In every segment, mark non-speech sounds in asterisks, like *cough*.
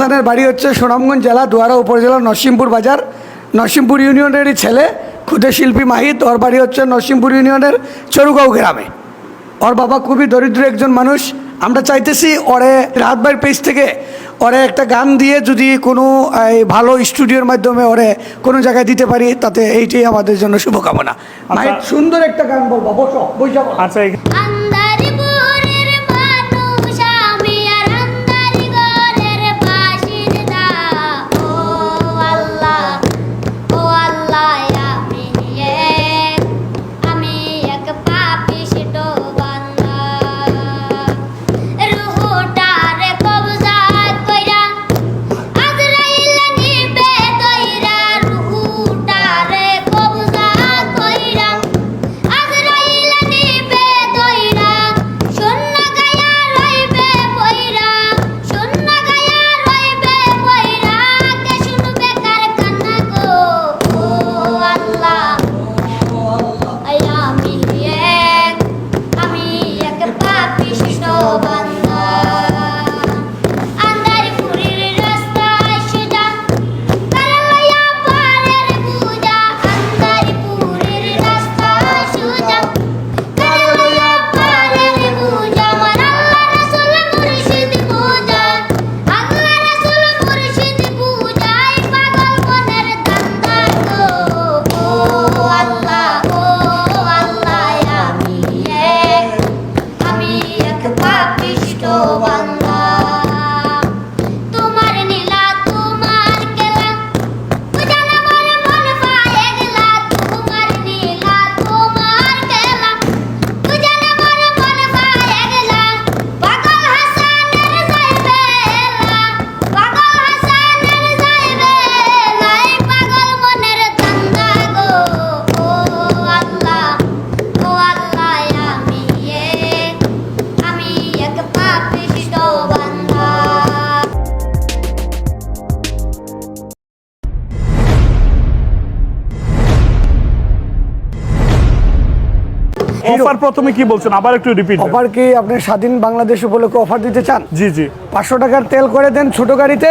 হাসানের বাড়ি হচ্ছে সুনামগঞ্জ জেলা দুয়ারা উপজেলা নরসিংপুর বাজার। নরসিংপুর ইউনিয়নেরই ছেলে ক্ষুদে শিল্পী মাহিত। ওর বাড়ি হচ্ছে নরসিংপুর ইউনিয়নের চরুগাঁও গ্রামে। ওর বাবা খুবই দরিদ্র একজন মানুষ। আমরা চাইতেছি ওরে রাতবার পেজ থেকে ওরে একটা গান দিয়ে যদি কোনো এই, ভালো স্টুডিওর মাধ্যমে ওরে কোনো জায়গায় দিতে পারি তাতে এইটাই আমাদের জন্য শুভকামনা। মাহিত সুন্দর একটা গান বলব বসো বৈশা বলো। আচ্ছা প্রথমে কি বলছেন? আবার একটু রিপিট অফার কি আপনি স্বাধীন বাংলাদেশ উপলক্ষে অফার দিতে চান? জি জি। পাঁচশো টাকার তেল করে দেন ছোট গাড়িতে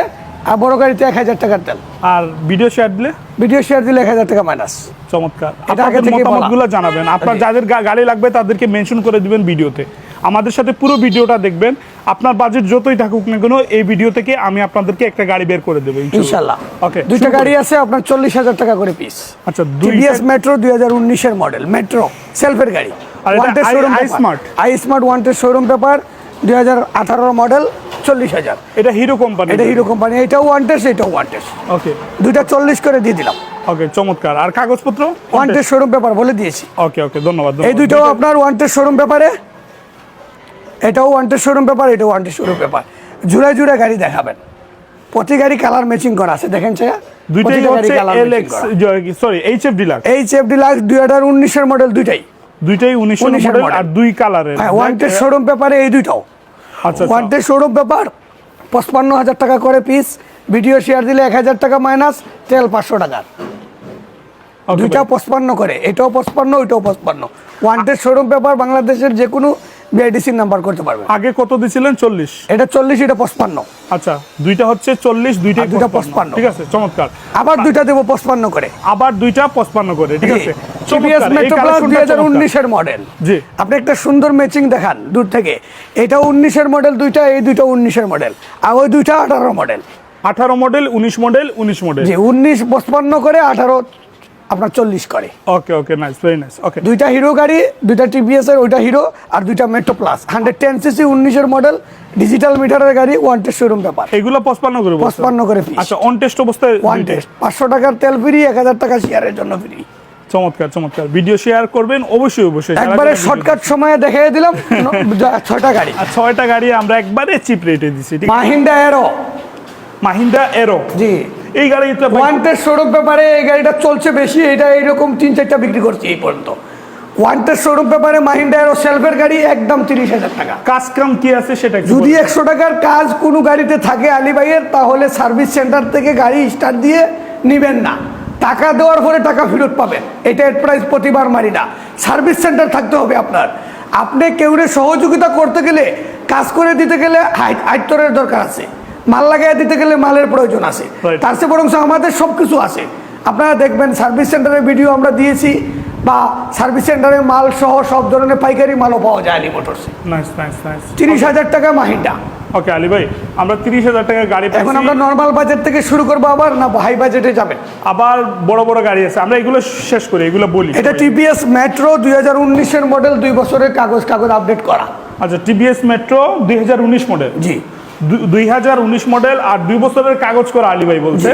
আর বড় গাড়িতে এক হাজার টাকার তেল। আর ভিডিও শেয়ার দিলে? ভিডিও শেয়ার দিলে এক হাজার টাকা মাইনাস চমৎকার। এটা আগে আপনাদের মতামতগুলো জানাবেন। আপনার যাদের গাড়ি লাগবে তাদেরকে মেনশন করে দিবেন ভিডিওতে আমাদের সাথে পুরো ভিডিওটা দেখবেন। আপনার বাজেট যতই থাকুক না কেন এই ভিডিও থেকে আমি আপনাদেরকে একটা গাড়ি বের করে দেবো ইনশাল্লাহ। ওকে দুইটা গাড়ি আছে আপনার চল্লিশ হাজার টাকা করে পিস আচ্ছা দুই মেট্রো দুই হাজার উনিশের মডেল মেট্রো সেলফের গাড়ি। আর এটা showroom i smart? I smart wanted showroom paper দুই হাজার আঠারো মডেল চল্লিশ হাজার। এটা হিরো কোম্পানি এটা হিরো কোম্পানি এটাও ওয়ান্টেড এটাও ওয়ান্টেড ওকে দুইটা চল্লিশ করে দিয়ে দিলাম। ওকে চমৎকার। আর কাগজপত্র? ওয়ান্টেড শোরুম পেপার বলে দিয়েছি। ওকে ওকে ধন্যবাদ এই দুইটাও আপনার ওয়ান্টেড শোরুম পেপারে এটাও ওয়ান্টেড শোরুম পেপার এটাও ওয়ান্টেড শোরুম পেপার জুড়ে জুড়ে গাড়ি দেখাবেন। প্রতি গাড়ি কালার ম্যাচিং করা আছে দেখেন চাইয়া দুইটাই হচ্ছে LX sorry HF deluxe H F deluxe দুই হাজার উনিশের মডেল দুইটাই। দুইটাই উনিশ মডেল আর দুই কালারের। ওয়ান্টেড শোরুম পেপারে এই দুইটাও। আচ্ছা। ওয়ান্টেড শোরুম পেপার পঁচপান্ন হাজার টাকা করে পিস ভিডিও শেয়ার দিলে এক হাজার টাকা মাইনাস তেল পাঁচশো টাকার। দুইটা পঁচপান্ন করে এটাও পঁচপান্ন ওইটাও পঁচপান্ন। ওয়ান্টেড শোরুম পেপার বাংলাদেশের যে কোনো বিআইডিসির নাম্বার করতে পারবে আগে কত দিছিলেন? চল্লিশ। এটা চল্লিশ এটা পঁচপান্ন। আচ্ছা দুইটা হচ্ছে চল্লিশ দুইটা দুইটা পঁচপান্ন। 55 ঠিক আছে চমৎকার। আবার দুইটা দেবো পঁচপান্ন করে। আবার দুইটা পঁচপান্ন করে ঠিক আছে। টিভিএস *laughs* চমৎকার, এই মেট্রো প্লাস দুই হাজার উনিশের মডেল জি। আপনি একটা সুন্দর ম্যাচিং দেখান দূর থেকে। এটা উনিশের মডেল দুইটা এই দুইটা উনিশের মডেল আর ওই দুইটা আঠারো মডেল আঠারো মডেল উনিশ মডেল উনিশ মডেল যে উনিশ পঁচপান্ন করে আঠারো আপনার চল্লিশ করে। Okay okay nice very nice okay দুইটা হিরো গাড়ি দুইটা টিভিএস এর ওইটা হিরো আর দুইটা Metro plus hundred ten CC উনিশের মডেল ডিজিটাল মিটারের গাড়ি ওয়ান টেস্ট শোরুম ব্যাপার। এগুলো পঁচপান্ন করে? 55 করে piece। আচ্ছা অন টেস্ট অবস্থায় ওয়ান টেস্ট পাঁচশো টাকার তেল ফ্রি এক হাজার টাকা শেয়ারের জন্য ফ্রি চমৎকার চমৎকার। ভিডিও শেয়ার করবেন অবশ্যই অবশ্যই। একবারে শর্টকাট সময়ে দেখিয়ে দিলাম *laughs* ছয়টা গাড়ি। ছয়টা গাড়ি আমরা একবারে চিপ রেটে দিছি মাহিন্দা এরো মাহিন্দা এরো জি। এই গাড়িটা ভাই- ওয়ান্টেড শোরুম পেপারে এই গাড়িটা চলছে বেশি এটা এইরকম তিন চারটা বিক্রি করছি এই পর্যন্ত। ওয়ান্টেড শোরুম ব্যাপারে মাহিন্দা এরো সেলফের গাড়ি একদম তিরিশ হাজার টাকা। কাজ কাম কি আছে সেটা যদি। একশো টাকার কাজ কোনো গাড়িতে থাকে আলিবাইয়ের তাহলে সার্ভিস সেন্টার থেকে গাড়ি স্টার্ট দিয়ে নিবেন না। টাকা দেওয়ার পরে টাকা ফেরত পাবেন। এটা এর প্রাইস প্রতিবার মারি না। সার্ভিস সেন্টার থাকতে হবে আপনার। আপনি কেউরে সহযোগিতা করতে গেলে কাজ করে দিতে গেলে হাইট দরকার আছে। মাল লাগাই দিতে গেলে মালের প্রয়োজন আছে. তার চেয়ে বরং আমাদের সব কিছু আছে। আপনারা দেখবেন সার্ভিস সেন্টারের ভিডিও আমরা দিয়েছি বা সার্ভিস সেন্টারে মাল সহ সব ধরনের পাইকারি মালও পাওয়া যায় আলী মোটরসে তিরিশ হাজার টাকা মাহিন্ডা ওকে আলী ভাই আমরা তিরিশ হাজার টাকা গাড়ি এখন আমরা নর্মাল বাজেট থেকে শুরু করব আবার না হাই বাজেটে যাবেন? আবার বড় বড় গাড়ি আছে। আমরা এগুলো শেষ করি এগুলো বলি। এটা টিপিএস মেট্রো দুই হাজার উনিশের মডেল দুই বছরের কাগজ কাগজ আপডেট করা। আচ্ছা টিভিএস মেট্রো দুই হাজার উনিশ মডেল জি। দুই হাজার উনিশ মডেল আর দুই বছরের কাগজ করা আলী ভাই বলছে।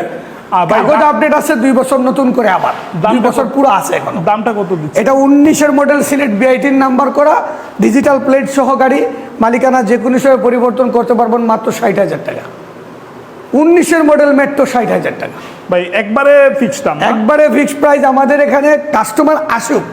কাগজ আপডেট আছে দুই বছর নতুন করে আবার। দুই বছর পুরো আছে এখন। দামটা কত দিচ্ছে? এটা উনিশের মডেল সিলেট বিআইটির নাম্বার করা ডিজিটাল প্লেট সহ গাড়ি মালিকানা যে কোনো সময় পরিবর্তন করতে পারবেন মাত্র ষাট হাজার টাকা। উনিশের মডেল মেট্রো ষাট হাজার টাকা। ভাই একবারে ফিক্সড দাম একবারে ফিক্সড প্রাইস আমাদের এখানে কাস্টমার আসুক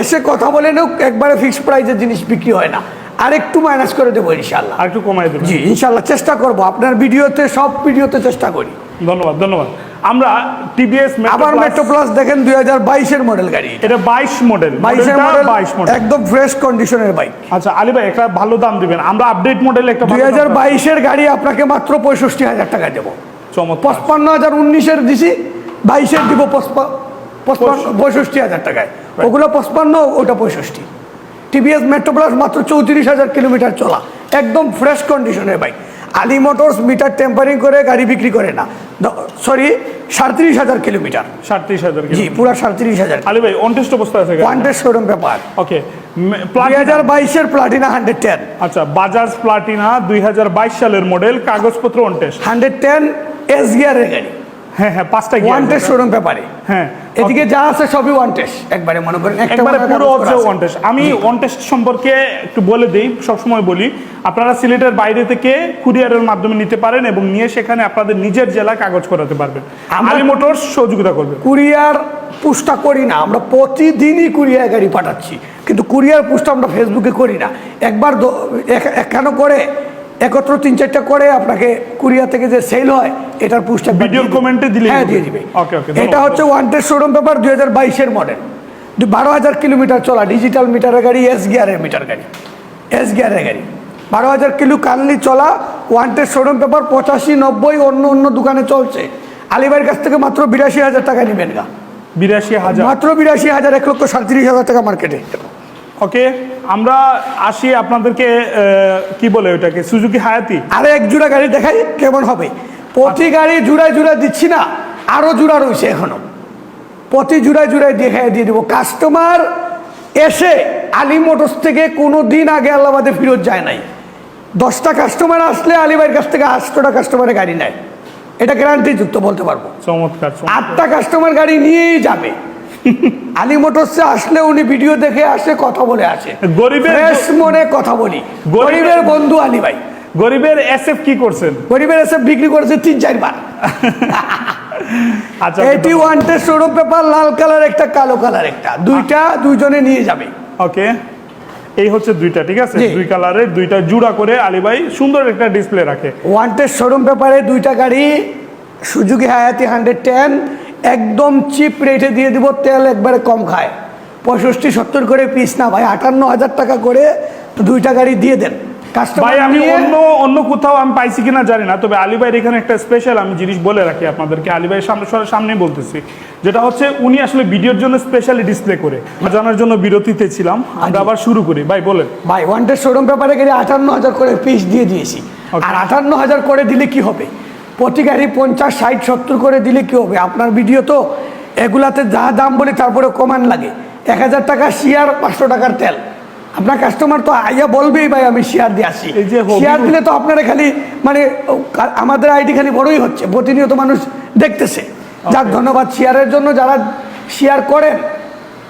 এসে কথা বলে নিক একবারে ফিক্সড প্রাইসের জিনিস বিক্রি হয় না। আর একটু মাইনাস করে দেবো ইনশাল্লাহ আর একটু কমাই দেবো জি ইনশাল্লাহ চেষ্টা করব। আপনার ভিডিওতে সব ভিডিওতে চেষ্টা করি। ধন্যবাদ ধন্যবাদ। আমরা টিভিএস আবার মেট্রো প্লাস দেখেন দুই হাজার বাইশের মডেল গাড়ি এটা। বাইশ মডেল বাইশের মডেল বাইশ মডেল একদম ফ্রেশ কন্ডিশনের বাইক আচ্ছা আলী ভাই একটা ভালো দাম দিবেন। আমরা আপডেট মডেল একটা দুই হাজার বাইশের গাড়ি আপনাকে মাত্র পঁয়ষট্টি হাজার টাকা দেবো। চমৎকার। পঁচপান্ন হাজার উনিশের দিছি বাইশের দিব পঁচপা- পঁচপান্ন পঁয়ষট্টি। হাজার টাকায়। ওগুলো পঁচপান্ন ওটা পঁয়ষট্টি। টিভিএস মেট্রো প্লাস মাত্র চৌত্রিশ হাজার কিলোমিটার চলা। একদম ফ্রেশ কন্ডিশনের bike Ali motors meter tampering করে গাড়ি বিক্রি করে না। সরি সাঁত্রিশ হাজার কিলোমিটার। সাতত্রিশ হাজার জি পুরা সাঁত্রিশ হাজার। আলী ভাই অনটেস্ট অবস্থা আছে ওয়ান্টেড শোরুম পেপার ওকে দুই হাজার বাইশের প্লাটিনা হান্ড্রেড টেন আচ্ছা বাজাজ প্লাটিনা দুই হাজার বাইশ সালের মডেল কাগজপত্র অনটেস্ট হান্ড্রেড টেন এস গিয়ারের গাড়ি। হ্যাঁ হ্যাঁ পাঁচটা ওয়ান্টেড আছে। শোরুম পেপারে হ্যাঁ এদিকে যা আছে সবই ওয়ান টেস্ট একবারে মনে করেন একবারে পুরো ওয়ান টেস্ট আমি ওয়ান টেস্ট সম্পর্কে একটু বলে দিই সবসময় বলি। আপনারা সিলেটের বাইরে থেকে কুরিয়ারের মাধ্যমে নিতে পারেন এবং নিয়ে সেখানে আপনাদের নিজের জেলা কাগজ করাতে পারবেন। আলী মোটরস সহযোগিতা করবে। কুরিয়ার পুষ্টা করি না আমরা প্রতিদিনই কুরিয়ার গাড়ি পাঠাচ্ছি। কিন্তু কুরিয়ার পুষ্টা আমরা ফেসবুকে করি না। একবার একখানো করে একত্র তিন চারটা করে আপনাকে কুরিয়ার থেকে যে সেল হয় এটার পুষ্টা ভিডিও কমেন্টে দিলে হ্যাঁ দিয়ে দিবে। ওকে, ওকে, এটা। হচ্ছে ওয়ান্টেড শোরুম পেপার দুই হাজার বাইশের মডেল বারো হাজার কিলোমিটার চলা ডিজিটাল মিটারের গাড়ি এস গিয়ারের মিটার গাড়ি। এস গিয়ারের গাড়ি। বারো হাজার কিলো কানলি চলা ওয়ান্টেড শোরুম পেপার পঁচাশি নব্বই অন্য অন্য দোকানে চলছে। আলিবাইয়ের কাছ থেকে মাত্র বিরাশি হাজার টাকা নেবেন গা। বিরাশি হাজার। মাত্র বিরাশি হাজার এক লক্ষ সাঁত্রিশ হাজার টাকা মার্কেটে ওকে আমরা আসি আপনাদেরকে কি বলে ওটাকে সুজুকি হায়াতি। আরে এক জোড়া গাড়ি দেখাই কেমন হবে। প্রতি গাড়ি জুড়ায় জুড়ায় দিচ্ছি না আরও জোড়া রয়েছে এখনও। প্রতি জুড়ায় জুড়ায় দেখাই দিয়ে দেবো। কাস্টমার এসে আলী মোটরস থেকে কোনো দিন আগে আল্লাবাদে ফেরত যায় নাই। দশটা কাস্টমার আসলে আলিবাইয়ের কাছ থেকে আটশোটা কাস্টমারের গাড়ি নেয়। এটা গ্যারান্টি যুক্ত বলতে পারব। চমৎকার। আটটা কাস্টমার গাড়ি নিয়েই যাবে। আলী মোটরসে আসলে উনি ভিডিও দেখে আসে কথা বলে আসে। গরিবের- মনে কথা বলি। গরিবের বন্ধু আলী ভাই। গরিবের এসএফ কি করছেন? গরিবের এসে বিক্রি করেছে তিন চারবার আচ্ছা এটি ওয়ান্টেড শোরুম পেপার লাল কালার একটা কালো কালার একটা। দুইটা দুইজনে নিয়ে যাবে। ওকে। এই হচ্ছে দুইটা ঠিক আছে। দুই কালারের দুইটা জুড়া করে আলী ভাই সুন্দর একটা ডিসপ্লে রাখে। ওয়ান্টেড শোরুম পেপারে দুইটা গাড়ি সুজুকি হায়াতি হান্ড্রেড টেন একদম চিপ রেটে দিয়ে দিব তেল একবারে কম খায়। পঁয়ষট্টি সত্তর করে পিস না ভাই আটান্ন হাজার টাকা করে দুইটা গাড়ি দিয়ে দেন। ভাই আমি অন্য অন্য কোথাও আমি পাইছি কিনা জানি না তবে আলী ভাইয়ের এখানে একটা স্পেশাল আমি জিনিস বলে রাখি আপনাদেরকে আলী ভাইয়ের সামনে সামনেই বলতেছি। যেটা হচ্ছে উনি আসলে ভিডিওর জন্য স্পেশালি ডিসপ্লে করে। জানার জন্য বিরতিতে ছিলাম আমরা আবার শুরু করি। ভাই বলেন। ভাই ওয়ান্টেড শোরুম পেপারে গাড়ি আটান্ন হাজার করে পিস দিয়ে দিয়েছি. আর আটান্ন হাজার করে দিলে কি হবে? প্রতি গাড়ি পঞ্চাশ ষাট সত্তর করে দিলে কি হবে? আপনার ভিডিও তো এগুলাতে যা দাম বলি তারপরে কমান লাগে। এক হাজার টাকা শেয়ার পাঁচশো টাকার তেল। আপনার কাস্টমার তো আইয়া বলবেই ভাই আমি শেয়ার দিয়ে আসি। শেয়ার দিলে তো আপনারা খালি মানে আমাদের আইডি খালি বড়ই হচ্ছে প্রতিনিয়ত মানুষ দেখতেছে। যাক ধন্যবাদ শেয়ারের জন্য যারা শেয়ার করেন।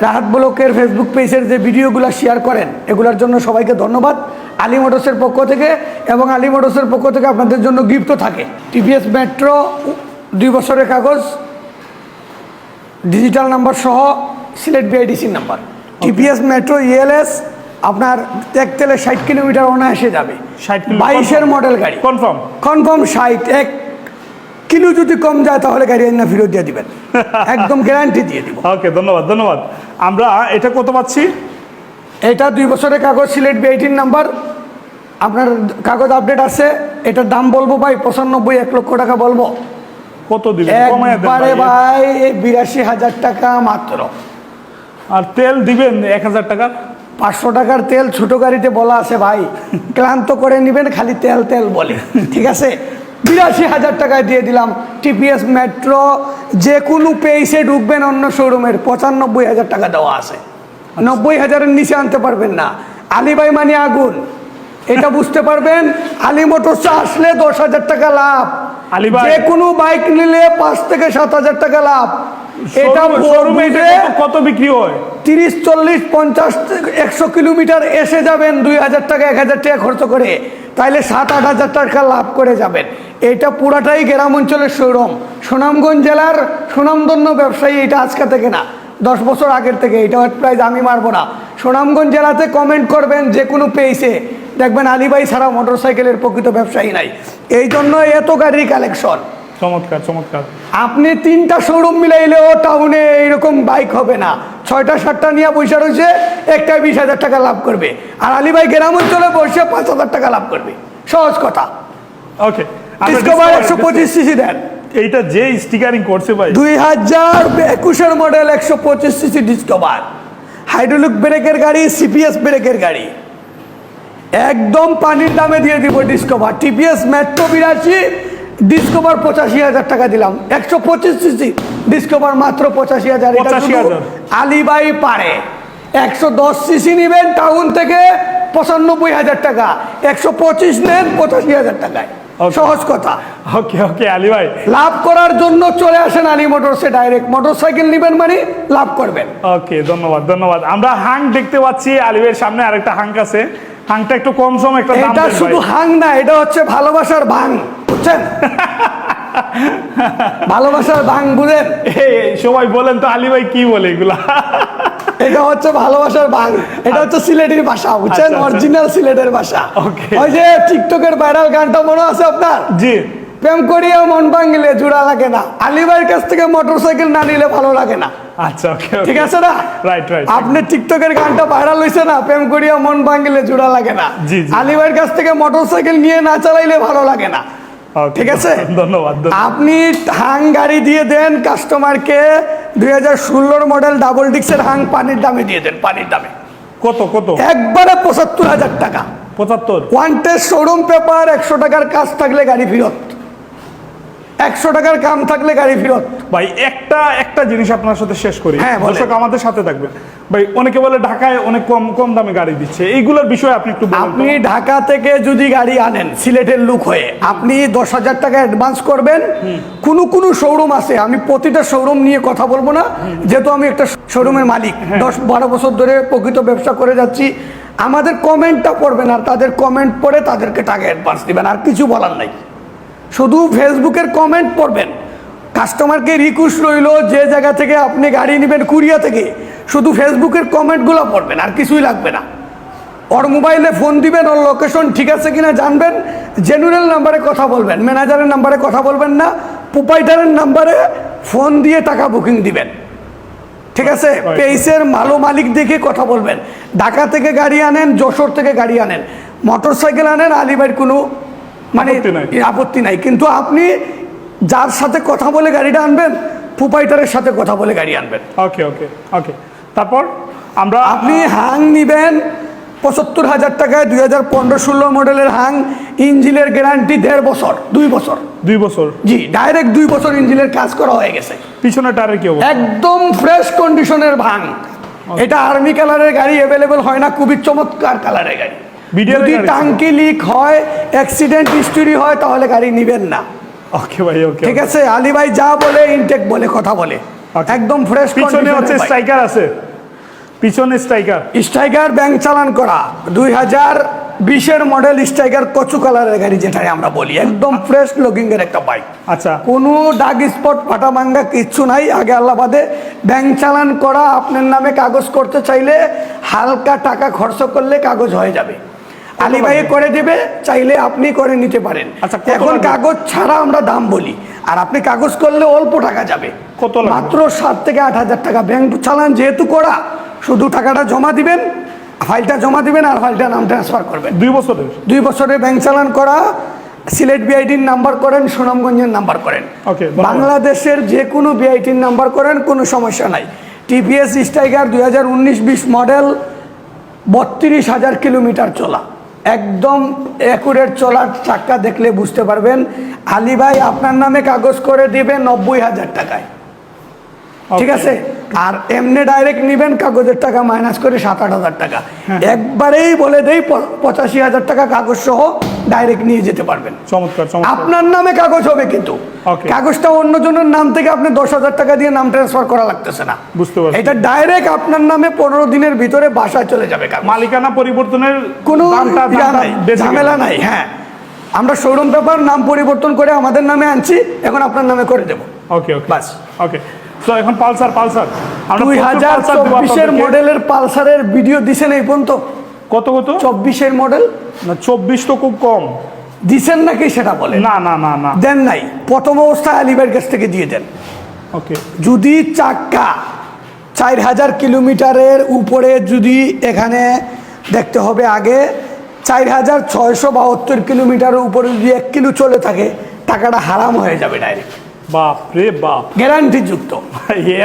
রাহাত ব্লকের ফেসবুক পেজের যে ভিডিওগুলো শেয়ার করেন এগুলোর জন্য সবাইকে ধন্যবাদ। আলী মোটরসের পক্ষ থেকে এবং আলী মোটরসের পক্ষ থেকে আপনাদের জন্য গিফটও থাকে। টিভিএস মেট্রো দুই বছরের কাগজ ডিজিটাল নাম্বার সহ সিলেট বিআইডিসির নাম্বার। টিপিএস মেট্রো ইএলএস আপনার এক তেলে ষাট কিলোমিটার অনায়াসে যাবে। 60 বাইশের মডেল গাড়ি। কনফার্ম কনফার্ম ষাট এক কিলো যদি কম যায় তাহলে গাড়ি না ফেরত দিয়ে দিবেন। *laughs* একদম গ্যারান্টি দিয়ে দিব। ওকে ধন্যবাদ ধন্যবাদ। আমরা এটা কত পাচ্ছি? এটা দুই বছরের কাগজ সিলেট বিআইটির নাম্বার। আপনার কাগজ আপডেট আছে এটার দাম বলব ভাই পঁচানব্বই এক লক্ষ টাকা বলব। কত দিবেন? একবারে ভাই। ভাই বিরাশি হাজার টাকা মাত্র। আর তেল দিবেন এক হাজার টাকা? পাঁচশো টাকার তেল ছোট গাড়িতে বলা আছে ভাই। ক্লান্ত করে নেবেন খালি তেল তেল বলে। ঠিক আছে? বিরাশি হাজার টাকায় দিয়ে দিলাম। টিপিএস মেট্রো যে কোনো পেইসে ঢুকবেন অন্য শোরুমের পঁচানব্বই হাজার টাকা দেওয়া আছে। নব্বই হাজারের নিচে আনতে পারবেন না। আলিবাই মানে আগুন। এটা বুঝতে পারবেন আলী মোটরসে আসলে দশ হাজার টাকা লাভ। যে কোনো বাইক নিলে পাঁচ থেকে সাত হাজার টাকা লাভ। এটা কত বিক্রি হয়? তিরিশ চল্লিশ পঞ্চাশ একশো কিলোমিটার এসে যাবেন দুই হাজার টাকা এক হাজার টাকা খরচ করে। তাইলে সাত আট হাজার টাকা লাভ করে যাবেন। এটা পুরাটাই গ্রাম অঞ্চলের শোরুম। সুনামগঞ্জ জেলার সুনামধন্য ব্যবসায়ী এটা আজকে থেকে না। দশ বছর আগের থেকে এটা প্রাইজ আমি মারবো না। সুনামগঞ্জ জেলাতে কমেন্ট করবেন যে কোনো পেইসে দেখবেন আলিবাই ছাড়া মোটরসাইকেলের প্রকৃত ব্যবসায়ী নাই। এই জন্য এত গাড়ির কালেকশন চমৎকার চমৎকার। আপনি তিনটা শোরুম মিলাইলেও টাউনে এইরকম বাইক হবে না। ছয়টা সাতটা নিয়ে পয়সা রয়েছে একটাই বিশ হাজার টাকা লাভ করবে। আর আলিবাই গ্রাম অঞ্চলে বসে পাঁচ হাজার টাকা লাভ করবে। সহজ কথা। ওকে ডিসকভার একশো পঁচিশ সিসি দেন। এইটা যে স্টিকারিং করছে ভাই। দুই হাজার একুশের মডেল একশো পঁচিশ সিসি ডিসকভার হাইড্রোলিক ব্রেকের গাড়ি সিপিএস ব্রেকের গাড়ি। একদম পানির দামে দিয়ে দিব ডিসকভার টিপিএস মেট্রো বিরাশি ডিসকভার পঁচাশি হাজার টাকা দিলাম। একশো পঁচিশ সিসি ডিসকভার মাত্র পঁচাশি হাজার। এটা 85,000 আলিবাই পারে। একশো দশ সিসি নেবেন টাউন থেকে পঁচানব্বই হাজার টাকা। একশো পঁচিশ নেন পঁচাশি হাজার টাকায়. সহজ কথা। ওকে ওকে আলী ভাই। লাভ করার জন্য চলে আসেন আলী মোটরসে ডাইরেক্ট মোটরসাইকেল নেবেন মানে লাভ করবেন। ওকে ধন্যবাদ ধন্যবাদ। আমরা হাং দেখতে পাচ্ছি আলিবের সামনে আরেকটা হাঙ্ক আছে। হাংটা একটু কম সম একটা দাম এটা শুধু। হাং না এটা হচ্ছে ভালোবাসার ভাং বুঝছেন? *laughs* ভালোবাসার ভাং বুঝেন? সবাই বলেন তো আলী ভাই কি বলে এগুলা? এটা হচ্ছে ভালোবাসার ভাং এটা হচ্ছে সিলেটের ভাষা বুঝছেন? আচ্ছা, আচ্ছা। অরিজিনাল সিলেটের ভাষা। ওই যে টিকটকের ভাইরাল গানটা মনে আছে আপনার? জি। প্রেম করিয়া মন ভাঙিলে জোড়া লাগে না। আলিবাইয়ের কাছ থেকে মোটরসাইকেল না নিলে ভালো লাগে না। আচ্ছা ওকে ঠিক আছে না? রাইট রাইট আপনি টিকটকের গানটা ভাইরাল হয়েছে না? প্রেম করিয়া মন ভাঙিলে জোড়া লাগে না। জি, জি। আলিবাইয়ের কাছ থেকে মোটরসাইকেল নিয়ে না চালাইলে ভালো লাগে না। ঠিক আছে? *laughs* ধন্যবাদ। আপনি হাং গাড়ি দিয়ে দেন কাস্টমারকে দুই হাজার ষোলোর মডেল ডাবল ডিক্সের হাং পানির দামে দিয়ে দেন পানির দামে। কত কত? একবারে পঁচাত্তর হাজার টাকা। পঁচাত্তর? ওয়ান্টেড শোরুম পেপার একশো টাকার কাজ থাকলে গাড়ি ফেরত। একশো টাকার কাম থাকলে গাড়ি ফেরত। ভাই একটা একটা জিনিস আপনার সাথে শেষ করি। হ্যাঁ, দর্শক আমাদের সাথে থাকবেন। ভাই অনেকে বলে ঢাকায় অনেক কম কম দামে গাড়ি দিচ্ছে। এইগুলোর বিষয়ে আপনি একটু আপনি ঢাকা থেকে যদি গাড়ি আনেন সিলেটের লুক হয়ে আপনি দশ হাজার টাকা অ্যাডভান্স করবেন। কোনো কোনো শোরুম আছে আমি প্রতিটা শোরুম নিয়ে কথা বলব না। যেহেতু আমি একটা শোরুমের মালিক হ্যাঁ। দশ বারো বছর ধরে প্রকৃত ব্যবসা করে যাচ্ছি। আমাদের কমেন্টটা পড়বেন আর তাদের কমেন্ট পড়ে তাদেরকে টাকা অ্যাডভান্স দিবেন আর কিছু বলার নাই। শুধু ফেসবুকের কমেন্ট পড়বেন। কাস্টমারকে রিকোয়েস্ট রইল যে জায়গা থেকে আপনি গাড়ি নেবেন কুরিয়া থেকে শুধু ফেসবুকের কমেন্টগুলো পড়বেন আর কিছুই লাগবে না। ওর মোবাইলে ফোন দিবেন ওর লোকেশন ঠিক আছে কিনা জানবেন জেনুরেল নাম্বারে কথা বলবেন ম্যানেজারের নাম্বারে কথা বলবেন না প্রোপাইটারের নাম্বারে ফোন দিয়ে টাকা বুকিং দিবেন। ঠিক আছে? পেইসের মালো মালিক দেখে কথা বলবেন। ঢাকা থেকে গাড়ি আনেন যশোর থেকে গাড়ি আনেন। মোটর সাইকেল আনেন আলিবাইয়ের কোনো মানে আপত্তি নাই। আপত্তি নাই। কিন্তু আপনি যার সাথে কথা বলে গাড়িটা আনবেন প্রোপাইটারের সাথে কথা বলে গাড়ি আনবেন। ওকে ওকে ওকে। তারপর আমরা আপনি হাং নিবেন পঁচাত্তর হাজার টাকায় দুই হাজার পনেরো ষোলো মডেলের হাং ইঞ্জিনের গ্যারান্টি দেড় বছর দুই বছর। দুই বছর? জি ডাইরেক্ট দুই বছর ইঞ্জিনের কাজ করা হয়ে গেছে। পিছনে টায়ারের কি একদম ফ্রেশ কন্ডিশনের ভাং। এটা আর্মি কালারের গাড়ি অ্যাভেলেবেল হয় না খুবই চমৎকার কালারের গাড়ি। যদি গাড়ি। টাঙ্কি লিক হয় অ্যাক্সিডেন্ট হিস্টোরি হয় তাহলে গাড়ি নেবেন না। ওকে ভাই ওকে ঠিক আছে? আলী ভাই যা বলে ইনটেক বলে কথা বলে. একদম ফ্রেশ পিছনে হচ্ছে স্ট্রাইকার আছে। পিছনে স্ট্রাইকার স্ট্রাইকার ব্যাংক চালান করা। দুই হাজার বিশের মডেল স্ট্রাইকার কচু কালারের গাড়ি যেটাই আমরা বলি। একদম ফ্রেশ লুকিং এর একটা বাইক আচ্ছা। কোনো দাগ স্পট ফাটা ভাঙ্গা কিচ্ছু নাই। আগে আল্লাবাদে ব্যাংক চালান করা। আপনার নামে কাগজ করতে চাইলে হালকা টাকা খরচ করলে কাগজ হয়ে যাবে। আলী ভাই করে দেবে চাইলে আপনি করে নিতে পারেন। আচ্ছা, এখন কাগজ ছাড়া আমরা দাম বলি। আর আপনি কাগজ করলে অল্প টাকা যাবে। কত মাত্র সাত থেকে আট হাজার টাকা ব্যাংক চালান যেহেতু করা শুধু টাকাটা জমা দিবেন ফাইলটা জমা দিবেন আর ফাইলটা নাম ট্রান্সফার করবেন। দুই বছরের? দুই বছরের ব্যাংক চালান করা সিলেট বিআইটির নাম্বার করেন সুনামগঞ্জের নাম্বার করেন। ধন্যবাদ। বাংলাদেশের যে কোনো বিআইটির নাম্বার করেন কোনো সমস্যা নাই। টিপিএস স্ট্রাইকার দুই হাজার উনিশ বিশ মডেল বত্রিশ হাজার কিলোমিটার চলা। একদম অ্যাকুরেট চলার চাক্কা দেখলে বুঝতে পারবেন। আলী ভাই আপনার নামে কাগজ করে দিবে নব্বই হাজার টাকায়। ঠিক আছে? আর এমনি ডাইরেক্ট নিবেন কাগজের টাকা মাইনাস করে সাত আট হাজার টাকা। হ্যাঁ। একবারেই বলে দেই পঁচাশি হাজার টাকা কাগজ সহ ডাইরেক্ট নিয়ে যেতে পারবেন। চমৎকার আপনার নামে কাগজ হবে কিন্তু. কাগজটা অন্যজনের নাম থেকে আপনি দশ হাজার টাকা দিয়ে নাম ট্রান্সফার করা লাগতেছে না। বুঝতে পারছি। এটা ডাইরেক্ট আপনার নামে পনেরো দিনের ভিতরে বাসায় চলে যাবে মালিকানা পরিবর্তনের কোনো। ঝামেলা নাই হ্যাঁ। আমরা শোরুম পেপার নাম পরিবর্তন করে আমাদের নামে আনছি এখন আপনার নামে করে দেবো। ওকে ওকে বাস। ওকে তো এখন পালসার পালসার। দুই হাজার চব্বিশের মডেলের পালসারের ভিডিও দিছেন এই পর্যন্ত। কত কত? চব্বিশের মডেল না চব্বিশ তো খুব কম। দিছেন নাকি সেটা বলে না না না না। দেন নাই। প্রথম অবস্থায় আলিবের কাছ থেকে দিয়ে দেন। ওকে। যদি চাক্কা চার হাজার কিলোমিটারের উপরে যদি এখানে দেখতে হবে আগে চার হাজার ছয়শো বাহাত্তর কিলোমিটারের উপরে যদি এক কিলো চলে থাকে টাকাটা হারাম হয়ে যাবে ডাইরেক্ট বাপ রে বাপ। গ্যারান্টি যুক্ত।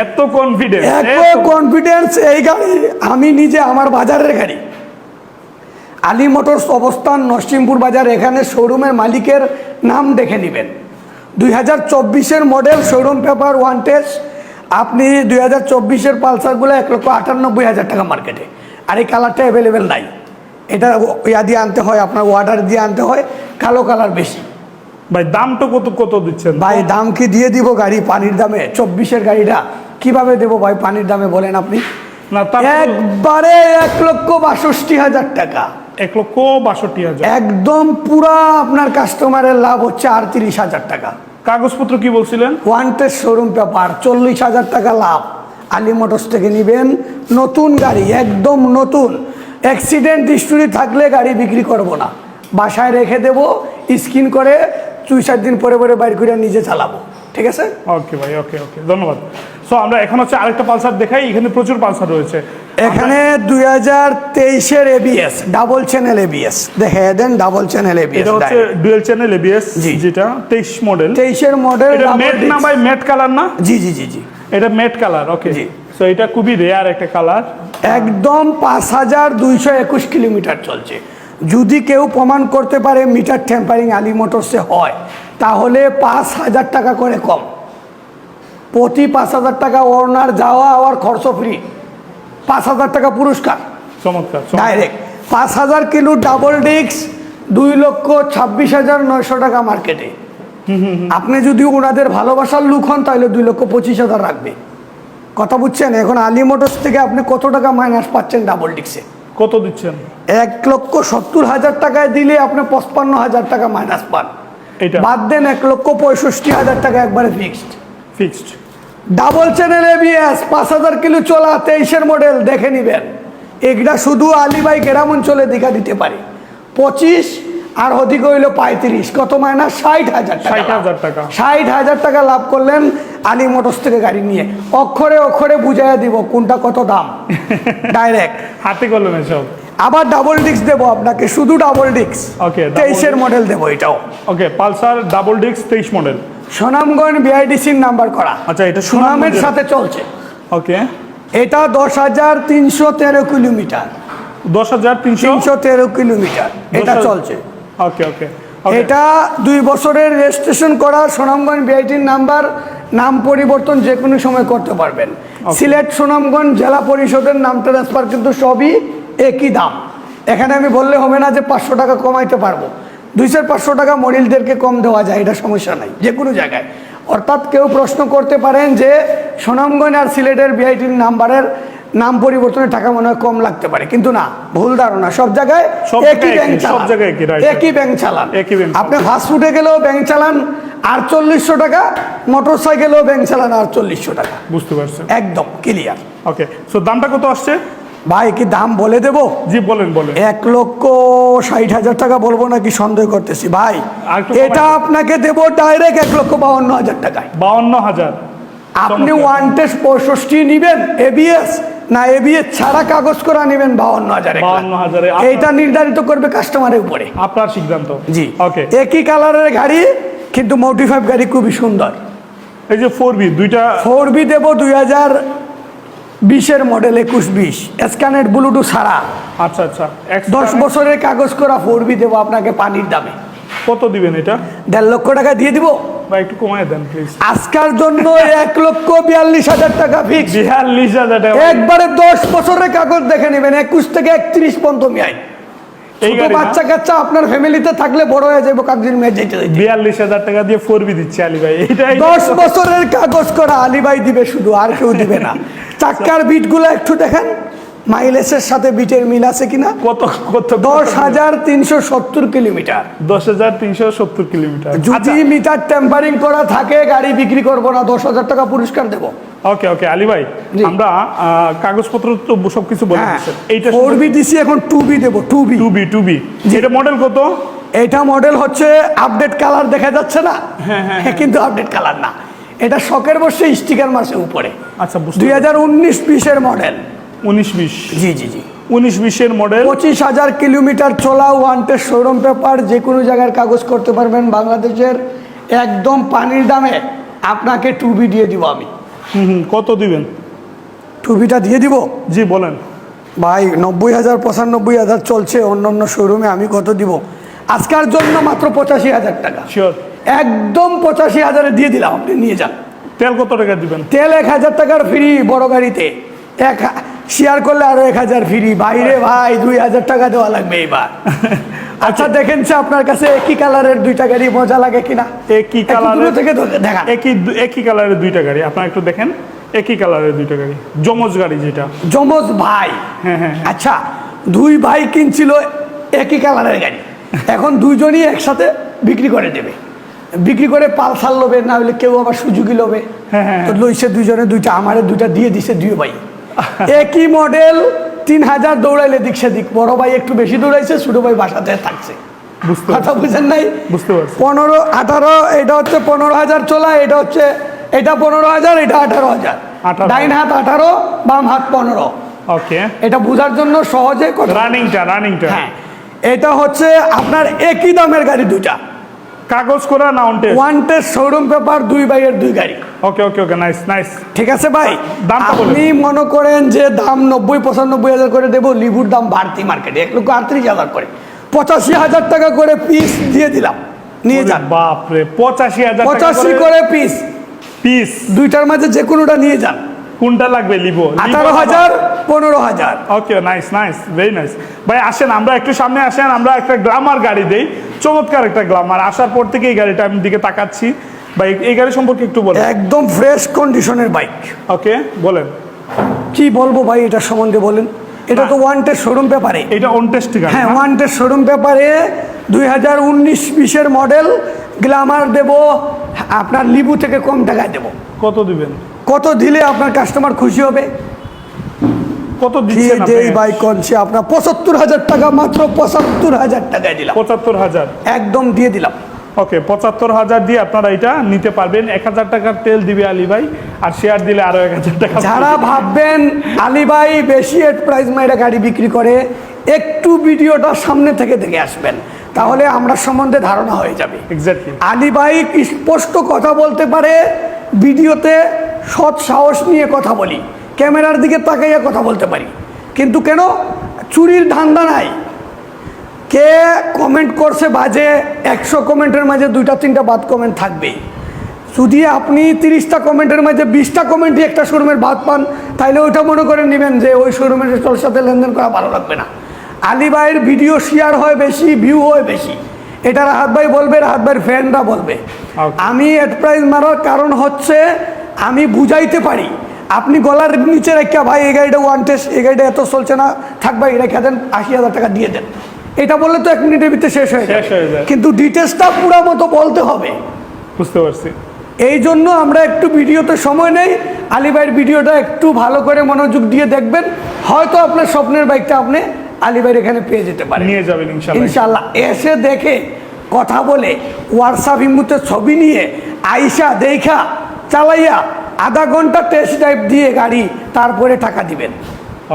এত কনফিডেন্স এত কনফিডেন্স এই গাড়ি আমি নিজে আমার বাজারের গাড়ি। আলী মোটরস অবস্থান নরসিংপুর বাজার। এখানে শোরুমের মালিকের নাম দেখে নেবেন। দুই হাজার চব্বিশের model showroom paper one test. আপনি দুই হাজার চব্বিশের পালসারগুলো এক লক্ষ আটানব্বই হাজার টাকা মার্কেটে। আর এই কালারটা অ্যাভেলেবেল নাই। এটা ইয়া দিয়ে আনতে হয় আপনার ওয়াটার দিয়ে আনতে হয় কালো কালার বেশি। ভাই দামটা কত কত দিচ্ছেন? ভাই দাম কি দিয়ে দিব গাড়ি? পানির দামে চব্বিশের গাড়িটা কীভাবে দেবো ভাই? পানির দামে বলেন আপনি। না একবারে এক লক্ষ বাষট্টি হাজার টাকা। এক লক্ষ বাষট্টি হাজার। একদম পুরা আপনার কাস্টমারের লাভ হচ্ছে আটত্রিশ হাজার টাকা। কাগজপত্র কি বলছিলেন? ওয়ান টেস্ট শোরুম পেপার চল্লিশ হাজার টাকা লাভ। আলী মোটরস থেকে নেবেন নতুন গাড়ি একদম নতুন। অ্যাক্সিডেন্ট হিস্টোরি থাকলে গাড়ি বিক্রি করব না। বাসায় রেখে দেবো স্ক্রিন করে দুই চার দিন পরে পরে বাইর করে নিজে চালাবো। ঠিক আছে? ওকে ভাই ওকে ওকে ধন্যবাদ। সো আমরা এখন হচ্ছে আরেকটা পালসার দেখাই এখানে প্রচুর পালসার রয়েছে। এখানে দুই হাজার তেইশের এবিএস ডাবল চ্যানেল এবিএস দেখে দেন ডাবল চ্যানেল এবিএস এটা হচ্ছে ডুয়েল চ্যানেল এবিএস। যেটা তেইশ মডেল তেইশের মডেল এটা মেট না ভাই মেট কালার না? জি জি জি জি। এটা মেট কালার ওকে জি। সো এটা খুবই রেয়ার একটা কালার একদম পাঁচ হাজার দুইশো একুশ কিলোমিটার চলছে। যদি কেউ প্রমাণ করতে পারে মিটার টেম্পারিং আলী মোটরসে হয় তাহলে পাঁচ হাজার টাকা করে কম। প্রতি পাঁচ হাজার টাকা ওনার যাওয়া আওয়ার খরচ ফ্রি পাঁচ হাজার টাকা পুরস্কার। চমৎকার। ডাইরেক্ট পাঁচ হাজার কিলো ডাবল ডিস্ক দুই লক্ষ ছাব্বিশ হাজার নয়শো টাকা মার্কেটে আপনি যদি ওনাদের ভালোবাসার লুক হন তাহলে দুই লক্ষ পঁচিশ হাজার রাখবে। কথা বুঝছেন? এখন আলী মোটরস থেকে আপনি কত টাকা মাইনাস পাচ্ছেন ডাবল ডিক্সে কত দিচ্ছেন? এক লক্ষ সত্তর হাজার টাকায় দিলে আপনি পঁচপান্ন হাজার টাকা মাইনাস পান। বাদ দেন এক লক্ষ পঁয়ষট্টি হাজার টাকা একবারে fixed fixed double channel ABS পাঁচ হাজার কিলো চলা তেইশের মডেল দেখে নিবেন। এগুলা শুধু আলিবাই গ্রাম অঞ্চলে দেখা দিতে পারে। পঁচিশ আর অধিক হইল পঁয়ত্রিশ কত মাইনাস ষাট হাজার টাকা 60,000 টাকা। ষাট হাজার টাকা লাভ করলেন আলী মোটরস থেকে গাড়ি নিয়ে। অক্ষরে অক্ষরে বুঝাইয়া দিব কোনটা কত দাম। *laughs* ডাইরেক্ট হাতে কলমে সব। আবার ডাবল ডিস্ক দেবো আপনাকে শুধু ডাবল ডিস্ক ওকে তেইশের মডেল দেবো এটাও। ওকে পালসার ডাবল ডিস্ক তেইশ মডেল সুনামগঞ্জ বিআইডিসির নাম্বার করা। আচ্ছা, এটা সুনামের সাথে চলছে। ওকে। এটা দশ হাজার তিনশো তেরো কিলোমিটার। দশ হাজার তিনশো? তেরো কিলোমিটার। এটা চলছে। ওকে ওকে এটা দুই বছরের রেজিস্ট্রেশন করা সুনামগঞ্জ বিআইটির নাম্বার। নাম পরিবর্তন যে কোনো সময় করতে পারবেন। সিলেট সুনামগঞ্জ জেলা পরিষদের নাম ট্রান্সফার কিন্তু সবই একই দাম। এখানে আমি বললে হবে না যে পাঁচশো টাকা কমাইতে পারব। দুইশো পাঁচশো টাকা মডেলদেরকে কম দেওয়া যায় এটা সমস্যা নাই যে কোনো জায়গায়। অর্থাৎ কেউ প্রশ্ন করতে পারেন যে সুনামগঞ্জ আর সিলেটের বিআইটির নাম্বারের নাম পরিবর্তনের টাকা মনে হয় কম লাগতে পারে কিন্তু না ভুল ধারণা সব জায়গায় একই ব্যাংক চালান। একই, ব্যাংক চালান। আপনি ফাস্টফুডে গেলেও ব্যাংক চালান আটচল্লিশশো টাকা মোটর সাইকেলেও ব্যাংক চালান আটচল্লিশশো টাকা। বুঝতে পারছেন একদম ক্লিয়ার ওকে সো দামটা কত আসছে? ভাই কি দাম বলে দেবো? জি বলেন বলেন। এক লক্ষ ষাট হাজার টাকা বলব নাকি সন্দেহ করতেছি? ভাই এটা আপনাকে দেবো ডাইরেক্ট এক লক্ষ বাউন্ন হাজার টাকায়। বাউন্ন হাজার। আপনি। ওয়ান টেস্ট পঁয়ষট্টি নিবেন এবিএস না এবিএস ছাড়া কাগজ করা নেবেন বাউন্ন হাজার। 52,000 এ। এইটা নির্ধারিত করবে কাস্টমারের উপরে। আপনার সিদ্ধান্ত। জি। ওকে একই কালারের গাড়ি কিন্তু মোটিফাইভ গাড়ি খুবই সুন্দর। এই যে ফোর বি দুইটা ফোর বি দেবো দুই হাজার বিশের মডেল একুশ বিশ। স্ক্যানেট ব্লুটু সারা আচ্ছা আচ্ছা। দশ বছরের কাগজ করা ফোর বি দেবো আপনাকে পানির দামে। কত দিবেন এটা? দেড় লক্ষ টাকা দিয়ে দিব। বা একটু কমায় দেন প্লিজ আজকার জন্য এক লক্ষ বিয়াল্লিশ হাজার টাকা ফিক্স বিয়াল্লিশ হাজার টাকা। একবারে দশ বছরের কাগজ দেখে নেবেন একুশ থেকে একত্রিশ পর্যন্ত মেয়াই ছোট বাচ্চা কাচ্চা আপনার ফ্যামিলিতে থাকলে বড় হয়ে যাব কাকদিন মেয়ে যেতে যেতে। বিয়াল্লিশ হাজার টাকা দিয়ে ফোর দিচ্ছে আলী ভাই। এইটা দশ বছরের কাগজ করা আলিবাই দিবে শুধু আর কেউ দিবে না। *laughs* চাক্কার বিটগুলো একটু দেখেন মাইলেজের সাথে বিটের মিল আছে কিনা? কত কত দশ হাজার তিনশো সত্তর কিলোমিটার। দশ হাজার তিনশো সত্তর কিলোমিটার। যদি মিটার টেম্পারিং করা থাকে গাড়ি বিক্রি করব না দশ হাজার টাকা পুরস্কার দেবো। ওকে ওকে আলী ভাই। আমরা কাগজপত্র তো সবকিছু বলে হ্যাঁ এইটা ফোর বি দিছি এখন টু বি দেবো two B two B two B এটা মডেল কত? এটা মডেল হচ্ছে আপডেট কালার দেখা যাচ্ছে না। হ্যাঁ, কিন্তু আপডেট কালার না। এটা শখের বসে স্টিকার মাসে উপরে। আচ্ছা দুই হাজার উনিশ বিশের মডেল উনিশ বিশ। জি জি জি। উনিশ বিশের মডেল পঁচিশ হাজার কিলোমিটার চলা ওয়ান্টেড শোরুম পেপার যে কোনো জায়গার কাগজ করতে পারবেন বাংলাদেশের। একদম পানির দামে আপনাকে টুবি দিয়ে দিব আমি। হুম কত দিবেন? টুপিটা দিয়ে দিব? জি বলেন। ভাই নব্বই হাজার পঁচানব্বই হাজার চলছে অন্য অন্য শোরুমে আমি কত দিব? আজকার জন্য মাত্র পঁচাশি হাজার টাকা। শিওর একদম পঁচাশি হাজারে দিয়ে দিলাম আপনি নিয়ে যান। তেল কত টাকা দিবেন? তেল এক হাজার টাকার ফ্রি বড় গাড়িতে। এক শেয়ার করলে আরও এক হাজার ফ্রি বাইরে ভাই দুই হাজার টাকা দেওয়া লাগবে এবার *laughs* আচ্ছা দেখেন আপনার কাছে একই কালারের দুইটা গাড়ি মজা লাগে কিনা? একই কালারের থেকে দেখা। একই একই কালারের দুইটা গাড়ি। আপনারা একটু দেখেন একই কালারের দুইটা গাড়ি। জমজ গাড়ি যেটা। যমজ ভাই। হ্যাঁ, হ্যাঁ, আচ্ছা দুই ভাই কিনছিল একই কালারের গাড়ি। এখন দুইজনই একসাথে বিক্রি করে দেবে। বিক্রি করে পালসার লোবে না হলে কেউ আবার সুযোগী লোবে। হ্যাঁ, হ্যাঁ, তো লইছে দুইজনে দুইটা আমারে দুইটা দিয়ে দিছে দুই ভাই। *laughs* একই মডেল তিন হাজার দৌড়াইলে দিক সেদিক। বড় ভাই একটু বেশি দৌড়াইছে ছোট ভাই বাসাতে থাকছে। কথা বুঝেন নাই? বুঝতে পারছি। পনেরো আঠারো এটা হচ্ছে পনেরো হাজার চলা এটা হচ্ছে এটা পনেরো হাজার এটা আঠারো। হাজার 18,000 ডাইন হাত আঠারো বাম হাত পনেরো। ওকে। এটা বোঝার জন্য সহজে রানিংটা রানিংটা হ্যাঁ। এটা হচ্ছে আপনার একই দামের গাড়ি দুইটা। কাগজ করা না on test one test showroom paper দুই বাইয়ের দুই গাড়ি। ওকে ওকে ওকে নাইস নাইস ঠিক আছে ভাই? দামটা বলেন। আপনি মনে করেন যে দাম নব্বই পঁচানব্বই হাজার করে দেবো লিবুর দাম বাড়তি মার্কেটে এক লক্ষ আটত্রিশ হাজার করে। পঁচাশি হাজার টাকা করে পিস দিয়ে দিলাম। নিয়ে যান। বাপ রে পঁচাশি হাজার পঁচাশি করে পিস পিস দুইটার মাঝে যে কোনোটা নিয়ে যান। কোনটা লাগবে? লিবো। আঠারো হাজার পনেরো হাজার। Okay nice nice very nice ভাই আসেন আমরা একটু সামনে আসেন আমরা একটা গ্লামার গাড়ি দেই। চমৎকার একটা গ্লামার আসার পর থেকে এই গাড়িটা আমি দিকে তাকাচ্ছি। ভাই এই গাড়ি সম্পর্কে একটু বলেন। একদম ফ্রেশ কন্ডিশনের বাইক ওকে বলেন। কি বলব ভাই এটা সম্বন্ধে বলেন? এটা তো ওয়ান টেস্ট শোরুম পেপারে এটা অন টেস্ট গাড়ি হ্যাঁ? ওয়ান টেস্ট শোরুম পেপারে দুই হাজার উনিশ বিশের মডেল গ্লামার দেব। আপনার লিবু থেকে কম টাকায় দেব। কত দিবেন? কত দিলে আপনার কাস্টমার খুশি হবে? কত দিচ্ছেন যে আপনি? বাইক কনছে আপনার পঁচাত্তর হাজার টাকা মাত্র পঁচাত্তর হাজার টাকায় দিলাম। পঁচাত্তর হাজার? একদম দিয়ে দিলাম। ওকে পঁচাত্তর হাজার দিয়ে আপনারা এটা নিতে পারবেন। এক হাজার টাকার তেল দিবে আলী ভাই আর শেয়ার দিলে আরও এক হাজার টাকা। যারা ভাববেন আলিবাই বেশি এড প্রাইস মাইরা গাড়ি বিক্রি করে একটু ভিডিওটা সামনে থেকে দেখে আসবেন। তাহলে আমরা সম্বন্ধে ধারণা হয়ে যাবে। এক্স্যাক্টলি আলিবাই স্পষ্ট কথা বলতে পারে? ভিডিওতে সৎ সাহস নিয়ে কথা বলি। ক্যামেরার দিকে তাকাইয়া কথা বলতে পারি। কিন্তু কেন? চুরির ধান্দা নাই। কে কমেন্ট করছে বাজে একশো কমেন্টের মাঝে দুইটা তিনটা বাদ কমেন্ট থাকবেই যদি আপনি তিরিশটা কমেন্টের মাঝে বিশটা কমেন্টই একটা শোরুমের বাদ পান তাহলে ওইটা মনে করে নেবেন যে ওই শোরুমের তোর সাথে লেনদেন করা ভালো লাগবে না। আলিবাইয়ের ভিডিও শেয়ার হয় বেশি ভিউ হয় বেশি। এটা রাহাত ভাই বলবে রাহাত ভাইয়ের ফ্যানরা বলবে। আমি এড প্রাইস মারার কারণ হচ্ছে আমি বুঝাইতে পারি। আপনি গলার নিচে রেখা ভাই এই গাড়িটা ওয়ান টেস্ট এই গাড়িটা এত চলছে না থাক ভাই রেখে দেন আশি হাজার টাকা দিয়ে দেন। এটা বললে তো এক মিনিটের ভিতরে শেষ হয়ে শেষ হয়ে যায়। কিন্তু ডিটেলসটা পুরো মতো বলতে হবে। বুঝতে পারছি। এই জন্য আমরা একটু ভিডিওতে সময় নেই। আলিবাইয়ের ভিডিওটা একটু ভালো করে মনোযোগ দিয়ে দেখবেন। হয়তো আপনার স্বপ্নের বাইকটা আপনি আলিবাইয়ের এখানে পেয়ে যেতে পারেন। নিয়ে যাবেন ইনশাল্লাহ ইনশাল্লাহ এসে দেখে কথা বলে হোয়াটসঅ্যাপ ইমুতে ছবি নিয়ে আইসা দেখা চালাইয়া আধা ঘণ্টা টেস্ট ড্রাইভ দিয়ে গাড়ি তারপরে টাকা দিবেন।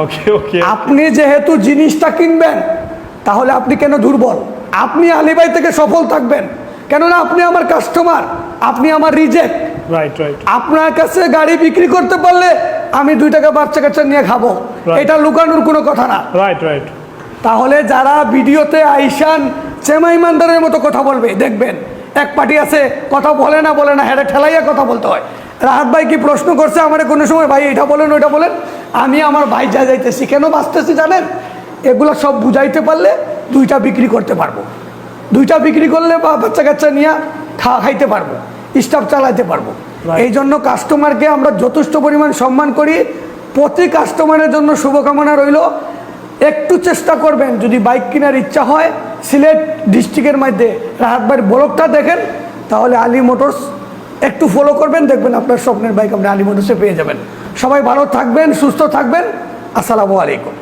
ওকে ওকে আপনি যেহেতু জিনিসটা কিনবেন তাহলে আপনি কেন দুর্বল? আপনি আলিবাই থেকে সফল থাকবেন। কেননা আপনি আমার কাস্টমার আপনি আমার রিজেক্ট রাইট রাইট আপনার কাছে গাড়ি বিক্রি করতে পারলে আমি দুই টাকা বাচ্চা কাচ্চা নিয়ে খাব। এটা লুকানোর কোনো কথা না। রাইট রাইট তাহলে যারা ভিডিওতে আইসান চেমা ইমানদারের মতো কথা বলবে দেখবেন এক পার্টি আছে কথা বলে না বলে না হ্যাঁ ঠেলাইয়া কথা বলতে হয়। রাহাত ভাই কি প্রশ্ন করছে আমার কোনো সময়? ভাই এটা বলেন ওইটা বলেন। আমি আমার ভাই যা যাইতেছি কেন বাঁচতেছি জানেন? এগুলো সব বুঝাইতে পারলে দুইটা বিক্রি করতে পারব। দুইটা বিক্রি করলে বা বাচ্চা কাচ্চা নিয়ে খা খাইতে পারব স্টাফ চালাইতে পারব। এই জন্য কাস্টমারকে আমরা যথেষ্ট পরিমাণ সম্মান করি। প্রতি কাস্টমারের জন্য শুভকামনা রইল। একটু চেষ্টা করবেন যদি বাইক কেনার ইচ্ছা হয় সিলেট ডিস্ট্রিক্টের মধ্যে রাহাতবাড়ির ব্লকটা দেখেন, তাহলে আলী মোটরস একটু ফলো করবেন, দেখবেন আপনার স্বপ্নের বাইক আপনি আলী মোটরসে পেয়ে যাবেন। সবাই ভালো থাকবেন, সুস্থ থাকবেন। আসসালামু আলাইকুম।